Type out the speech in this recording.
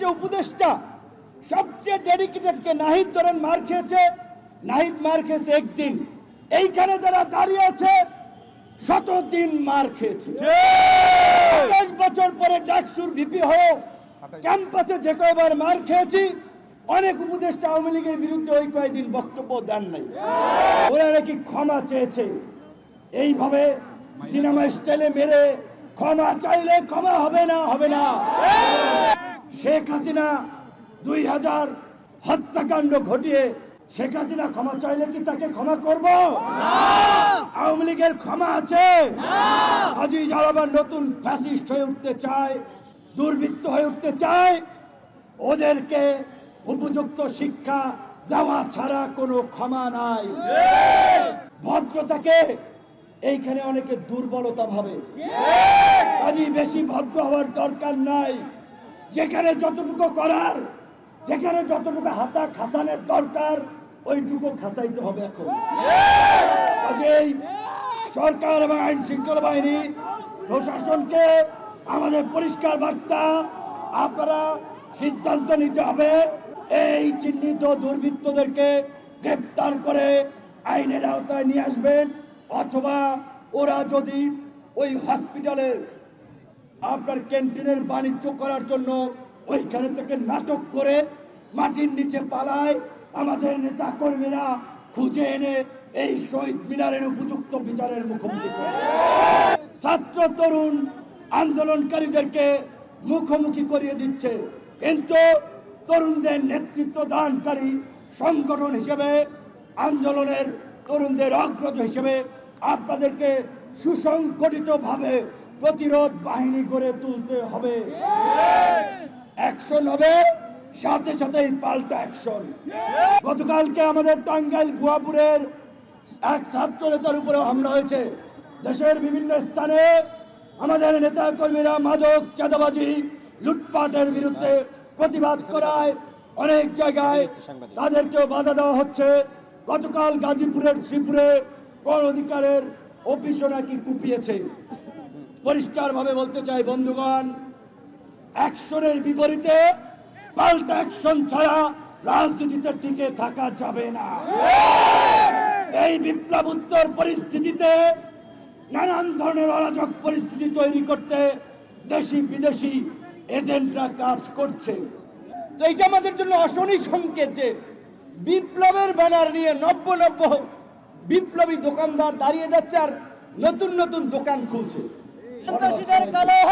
যে উপদেষ্টা সবচেয়ে ডেডিকেটেড কে নাহিদ ধরেন মার খেয়েছে নাহিদ মার খেয়েছে একদিন। এইখানে যারা দাঁড়িয়ে আছে শত দিন মার খেয়েছে। আঠাশ বছর পরে ডাকসুর ভিপি হয়ে ক্যাম্পাসে যে কয়বার মার খেয়েছি অনেক উপদেষ্টা আওয়ামী লীগের বিরুদ্ধে ওই কয়েকদিন বক্তব্য দেন নাই। ওরা নাকি ক্ষমা চেয়েছে। এইভাবে সিনেমা স্টাইলে মেরে ক্ষমা চাইলে ক্ষমা হবে না হবে না। শেখ হাসিনা দুই হাজার হত্যাকাণ্ড ঘটিয়ে শেখ হাসিনা ক্ষমা চাইলে কি তাকে ক্ষমা করব? আওয়ামী লীগের ক্ষমা আছে? যারা আবার নতুন ফ্যাসিস্ট হয়ে উঠতে চায় দুর্বৃত্ত হয়ে উঠতে চায়। ওদেরকে উপযুক্ত শিক্ষা দেওয়া ছাড়া কোনো ক্ষমা নাই। ভদ্রতাকে এইখানে অনেকে দুর্বলতা ভাবে। কাজী বেশি ভদ্র হওয়ার দরকার নাই। যেখানে যতটুকু করার, যেখানে যতটুকু হাতা খাতানের দরকার, ওইটুকু খাতাইতে হবে এখন। কাজেই সরকার এবং আইন শৃঙ্খলা বাহিনী, প্রশাসনকে আমাদের পরিষ্কার বার্তা, আপনারা সিদ্ধান্ত নিতে হবে, এই চিহ্নিত দুর্বৃত্তদেরকে গ্রেপ্তার করে আইনের আওতায় নিয়ে আসবেন, অথবা ওরা যদি ওই হসপিটালে আপনার ক্যান্টিনের বাণিজ্য করার জন্য ওইখানে থেকে নাটক করে মাটির নিচে পালায়। আমাদের নেতা কর্মীরা খুঁজে এনে এই শহীদ মিনারের উপযুক্ত বিচারের মুখোমুখি ছাত্র, তরুণ আন্দোলনকারীদেরকে মুখোমুখি করিয়ে দিচ্ছে। কিন্তু তরুণদের নেতৃত্ব দানকারী সংগঠন হিসেবে, আন্দোলনের তরুণদের অগ্রজ হিসেবে আপনাদেরকে সুসংগঠিতভাবে প্রতিরোধ বাহিনী করে তুলতে হবে। অ্যাকশন হবে, সাথে সাথেই পাল্টা অ্যাকশন গতকালকে আমাদের টাঙ্গাইল ভুয়াপুরের এক ছাত্র নেতার উপরে হামলা হয়েছে। দেশের বিভিন্ন স্থানে আমাদের নেতা কর্মীরা মাদক, চাঁদাবাজি, লুটপাটের বিরুদ্ধে প্রতিবাদ করায় অনেক জায়গায় তাদেরকেও বাধা দেওয়া হচ্ছে। গতকাল গাজীপুরের শ্রীপুরে গণ অধিকারের অফিসও নাকি কুপিয়েছে। পরিষ্কারভাবে বলতে চাই, বন্ধুগণ, অ্যাকশনের বিপরীতে পাল্টা অ্যাকশন ছাড়া রাজনীতিতে টিকে থাকা যাবে না। এই বিপ্লব উত্তর পরিস্থিতিতে নানান ধরনের অরাজক পরিস্থিতি তৈরি করতে দেশি বিদেশি এজেন্টরা কাজ করছে। তো এটা আমাদের জন্য অশনি সংকেত যে বিপ্লবের ব্যানার নিয়ে নব্য নব্য বিপ্লবী দোকানদার দাঁড়িয়ে যাচ্ছে আর নতুন নতুন দোকান খুলছে। अंतशिजर कलह